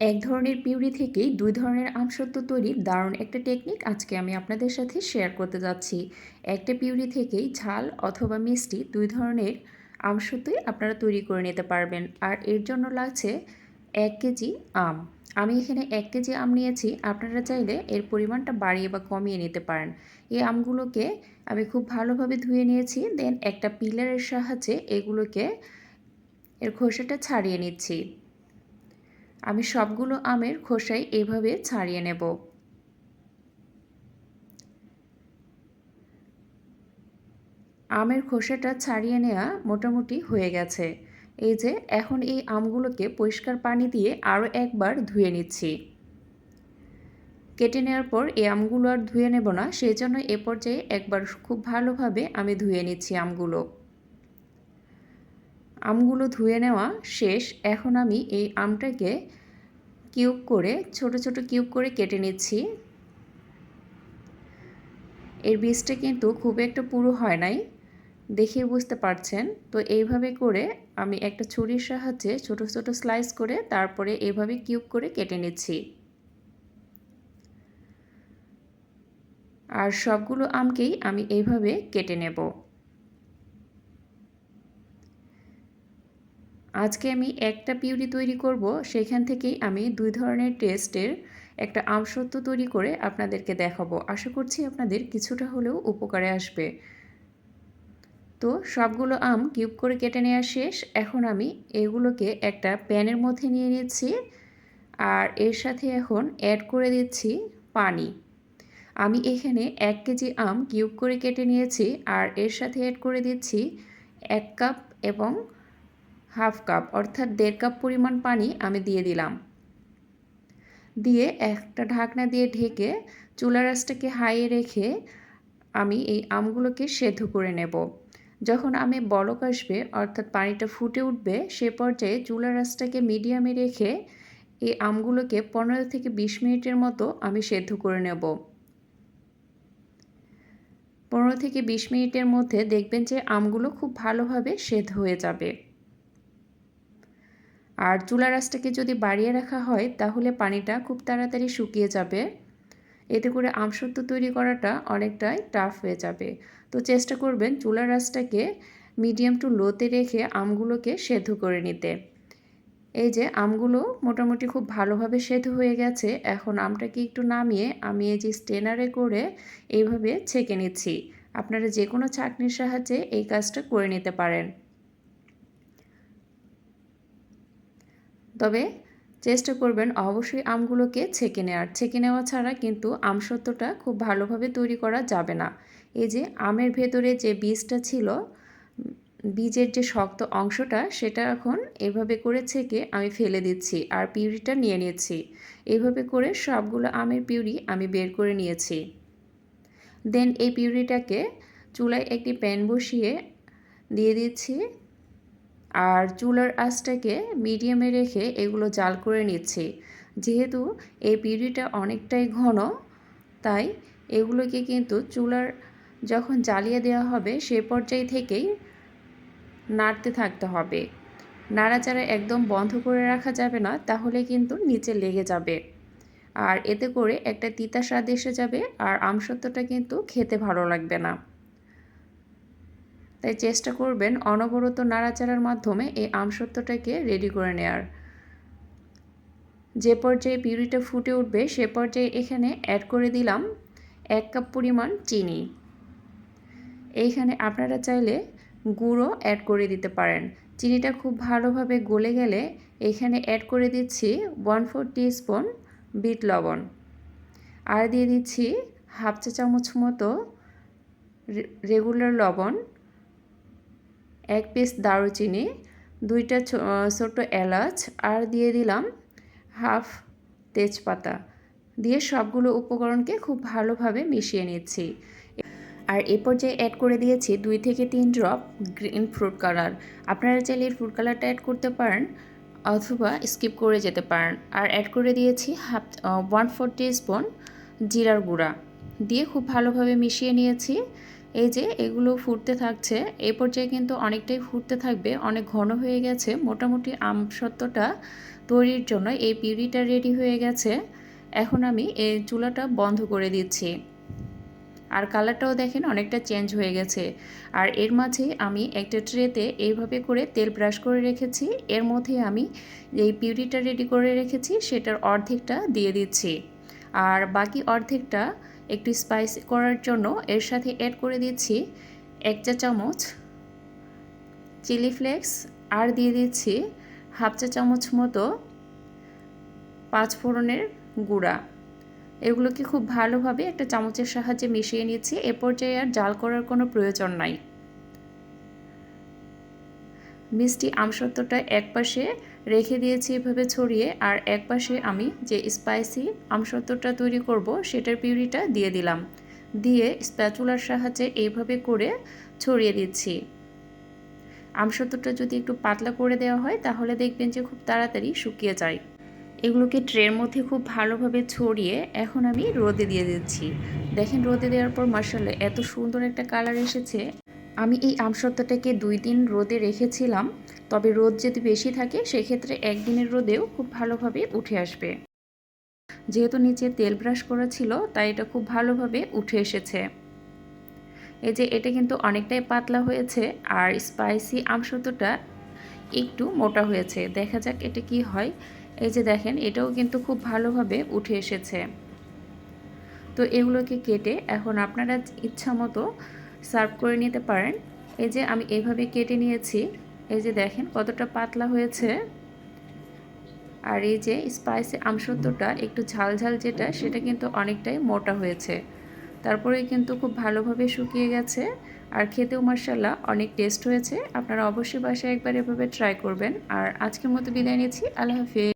এক ধরনের পিউরি থেকেই দুই ধরনের আমসত্ত্ব তৈরির দারুণ একটা টেকনিক আজকে আমি আপনাদের সাথে শেয়ার করতে যাচ্ছি। একটা পিউরি থেকেই ঝাল অথবা মিষ্টি দুই ধরনের আমসত্ত্বই আপনারা তৈরি করে নিতে পারবেন। আর এর জন্য লাগছে এক কেজি আম। আমি এখানে এক কেজি আম নিয়েছি। আপনারা চাইলে এর পরিমাণটা বাড়িয়ে বা কমিয়ে নিতে পারেন। এই আমগুলোকে আমি খুব ভালোভাবে ধুয়ে নিয়েছি। দেন একটা পিলারের সাহায্যে এগুলোকে এর খোসাটা ছাড়িয়ে নিচ্ছি। আমি সবগুলো আমের খোসাই এভাবে ছাড়িয়ে নেব। আমের খোসাটা ছাড়িয়ে নেওয়া মোটামুটি হয়ে গেছে। এই যে, এখন এই আমগুলোকে পরিষ্কার পানি দিয়ে আরও একবার ধুয়ে নিচ্ছি। কেটে নেওয়ার পর এই আমগুলো আর ধুয়ে নেব না সেই জন্য এ পর্যায়ে একবার খুব ভালোভাবে আমি ধুয়ে নিচ্ছি আমগুলো। আমগুলো ধুয়ে নেওয়া শেষ। এখন আমি এই আমটাকে কিউব করে, ছোট ছোট কিউব করে কেটে নিচ্ছি। এর বীজটা কিন্তু খুব একটা পুরো হয় নাই দেখে বুঝতে পারছেন। তো এইভাবে করে আমি একটা ছুরির সাহায্যে ছোট ছোট স্লাইস করে তারপরে এভাবে কিউব করে কেটে নিচ্ছি। আর সবগুলো আমকেই আমি এইভাবে কেটে নেব। আজকে আমি একটা পিউরি তৈরি করব, সেখান থেকেই আমি দুই ধরনের টেস্টের একটা আমসত্ব তৈরি করে আপনাদেরকে দেখাবো। আশা করছি আপনাদের কিছুটা হলেও উপকারে আসবে। তো সবগুলো আম কিউব করে কেটে নেওয়া শেষ। এখন আমি এগুলোকে একটা প্যানের মধ্যে নিয়ে নিচ্ছি আর এর সাথে এখন অ্যাড করে দিচ্ছি পানি। আমি এখানে এক কেজি আম কিউব করে কেটে নিয়েছি আর এর সাথে অ্যাড করে দিচ্ছি এক কাপ এবং হাফ কাপ অর্থাৎ দেড় কাপ পরিমাণ পানি আমি দিয়ে দিলাম। দিয়ে একটা ঢাকনা দিয়ে ঢেকে চুলা রাসটাকে হাইয়ে রেখে আমি এই আমগুলোকে সেদ্ধ করে নেব। যখন আমি বলক আসবে, অর্থাৎ পানিটা ফুটে উঠবে, সে পর্যায়ে চুলা রাসটাকে মিডিয়ামে রেখে এই আমগুলোকে পনেরো থেকে বিশ মিনিটের মতো আমি সেদ্ধ করে নেব। পনেরো থেকে বিশ মিনিটের মধ্যে দেখবেন যে আমগুলো খুব ভালোভাবে সেদ্ধ হয়ে যাবে। আর চুলা রাসটাকে যদি বাড়িয়ে রাখা হয়, তাহলে পানিটা খুব তাড়াতাড়ি শুকিয়ে যাবে। এতে করে আমসত্ব তৈরি করাটা অনেকটাই টাফ হয়ে যাবে। তো চেষ্টা করবেন চুলা রাসটাকে মিডিয়াম টু লোতে রেখে আমগুলোকে সেদ্ধ করে নিতে। এই যে আমগুলো মোটামুটি খুব ভালোভাবে সেদ্ধ হয়ে গেছে, এখন আমটাকে একটু নামিয়ে আমি এই যে স্টেনারে করে এইভাবে ছেঁকে নিচ্ছি। আপনারা যে কোনো চাটনির সাহায্যে এই কাজটা করে নিতে পারেন। তবে চেষ্টা করবেন অবশ্যই আমগুলোকে ছেঁকে নেওয়ার ছেঁকে নেওয়া ছাড়া কিন্তু আমসত্ত্বটা খুব ভালোভাবে তৈরি করা যাবে না। এই যে আমের ভেতরে যে বীজটা ছিল, বীজের যে শক্ত অংশটা, সেটা এখন এভাবে করে ছেঁকে আমি ফেলে দিচ্ছি আর পিউরিটা নিয়ে নিয়েছি এভাবে করে সবগুলো আমের পিউরি আমি বের করে নিয়েছি। দেন এই পিউরিটাকে চুলায় একটি প্যান বসিয়ে দিয়ে দিচ্ছি। আর চুলার আঁচটাকে মিডিয়ামে রেখে এগুলো জাল করে নিচ্ছি। যেহেতু এই পিউরিটা অনেকটাই ঘন, তাই এগুলোকে কিন্তু চুলার যখন জ্বালিয়ে দেওয়া হবে, সে পর্যায় থেকেই নাড়তে থাকতে হবে। নাড়াচাড়া একদম বন্ধ করে রাখা যাবে না, তাহলে কিন্তু নিচে লেগে যাবে। আর এতে করে একটা তিতা স্বাদ এসে যাবে, আর আমসত্ত্বটা কিন্তু খেতে ভালো লাগবে না। তাই চেষ্টা করবেন অনবরত নাড়াচাড়ার মাধ্যমে এই আমসত্ত্বটাকে রেডি করে নেওয়ার যে পর্যায়ে পিউরিটা ফুটে উঠবে, সে পর্যায়ে এখানে অ্যাড করে দিলাম এক কাপ পরিমাণ চিনি। এইখানে আপনারা চাইলে গুঁড়ো অ্যাড করে দিতে পারেন। চিনিটা খুব ভালোভাবে গলে গেলে এখানে অ্যাড করে দিচ্ছি ওয়ান ফোর স্পুন বিট লবণ। আর দিয়ে দিচ্ছি হাফ চা চামচ মতো রেগুলার লবণ। এক পিস দারুচিনি, দুইটা ছোটো এলাচ আর দিয়ে দিলাম হাফ তেজপাতা। দিয়ে সবগুলো উপকরণকে খুব ভালোভাবে মিশিয়ে নিচ্ছি। আর এ পর্যায়ে অ্যাড করে দিয়েছি দুই থেকে তিন ড্রপ গ্রিন ফ্রুট কালার আপনারা চাইলে এই ফ্রুট কালারটা অ্যাড করতে পারেন অথবা স্কিপ করে যেতে পারেন। আর অ্যাড করে দিয়েছি হাফ ওয়ান ফোর স্পুন জিরার গুঁড়া। দিয়ে খুব ভালোভাবে মিশিয়ে নিয়েছি। এই যে এগুলো ফুটতে থাকছে এই পর্যায়ে কিন্তু অনেকটাই ফুটতে থাকবে, অনেক ঘন হয়ে গেছে। মোটামুটি আমসত্ত্বটা তৈরির জন্য এই পিউরিটা রেডি হয়ে গেছে। এখন আমি এই চুলাটা বন্ধ করে দিচ্ছি। আর কালারটাও দেখেন অনেকটা চেঞ্জ হয়ে গেছে। আর এর মাঝে আমি একটা ট্রেতে এইভাবে করে তেল ব্রাশ করে রেখেছি। এর মধ্যে আমি এই পিউরিটা রেডি করে রেখেছি, সেটার অর্ধেকটা দিয়ে দিচ্ছি। আর বাকি অর্ধেকটা একটু স্পাইস করার জন্য এর সাথে অ্যাড করে দিচ্ছি এক চা চামচ চিলি ফ্লেক্স আর দিয়ে দিচ্ছি হাফ চা চামচ মতো পাঁচ ফোড়নের গুঁড়া। এগুলোকে খুব ভালোভাবে একটা চামচের সাহায্যে মিশিয়ে নিচ্ছি। এ পর্যায়ে আর জাল করার কোনো প্রয়োজন নাই। মিষ্টি আমসত্ত্বটা এক পাশে রেখে দিয়েছি এভাবে ছড়িয়ে, আর এক পাশে আমি যে স্পাইসি আমসত্ত্বটা তৈরি করব সেটার পিউরিটা দিয়ে দিলাম। দিয়ে স্প্যাচুলার সাহায্যে এইভাবে করে ছড়িয়ে দিচ্ছি। আমসত্ত্বটা যদি একটু পাতলা করে দেওয়া হয়, তাহলে দেখবেন যে খুব তাড়াতাড়ি শুকিয়ে যায়। এগুলোকে ট্রের মধ্যে খুব ভালোভাবে ছড়িয়ে এখন আমি রোদে দিয়ে দিচ্ছি। দেখেন রোদে দেওয়ার পর মার্শাল্লাহ এত সুন্দর একটা কালার এসেছে। আমি এই আমসত্ত্বটাকে দুই দিন রোদে রেখেছিলাম, তবে রোদ যদি বেশি থাকে, সেক্ষেত্রে একদিনের রোদেও খুব ভালোভাবে উঠে আসবে। যেহেতু নিচে তেল ব্রাশ করা ছিল, তাই এটা খুব ভালোভাবে উঠে এসেছে। এই যে এটা কিন্তু অনেকটাই পাতলা হয়েছে, আর স্পাইসি আমসত্ত্বটা একটু মোটা হয়েছে। দেখা যাক এটা কি হয়। এই যে দেখেন, এটাও কিন্তু খুব ভালোভাবে উঠে এসেছে। তো এগুলোকে কেটে এখন আপনারা ইচ্ছা মতো সার্ভ করে নিতে পারেন। এই যে আমি এভাবে কেটে নিয়েছি, এই যে দেখেন কতটা পাতলা হয়েছে। আর এই যে স্পাইসি আমসত্ত্বটা একটু ঝাল ঝাল যেটা, সেটা কিন্তু অনেকটাই মোটা হয়েছে। তারপরে কিন্তু খুব ভালোভাবে শুকিয়ে গেছে। আর খেতেও মার্শাল্লাহ অনেক টেস্ট হয়েছে। আপনারা অবশ্যই বাসায় একবার এভাবে ট্রাই করবেন। আর আজকের মতো বিদায় নিচ্ছি। আল্লাহ হাফিজ।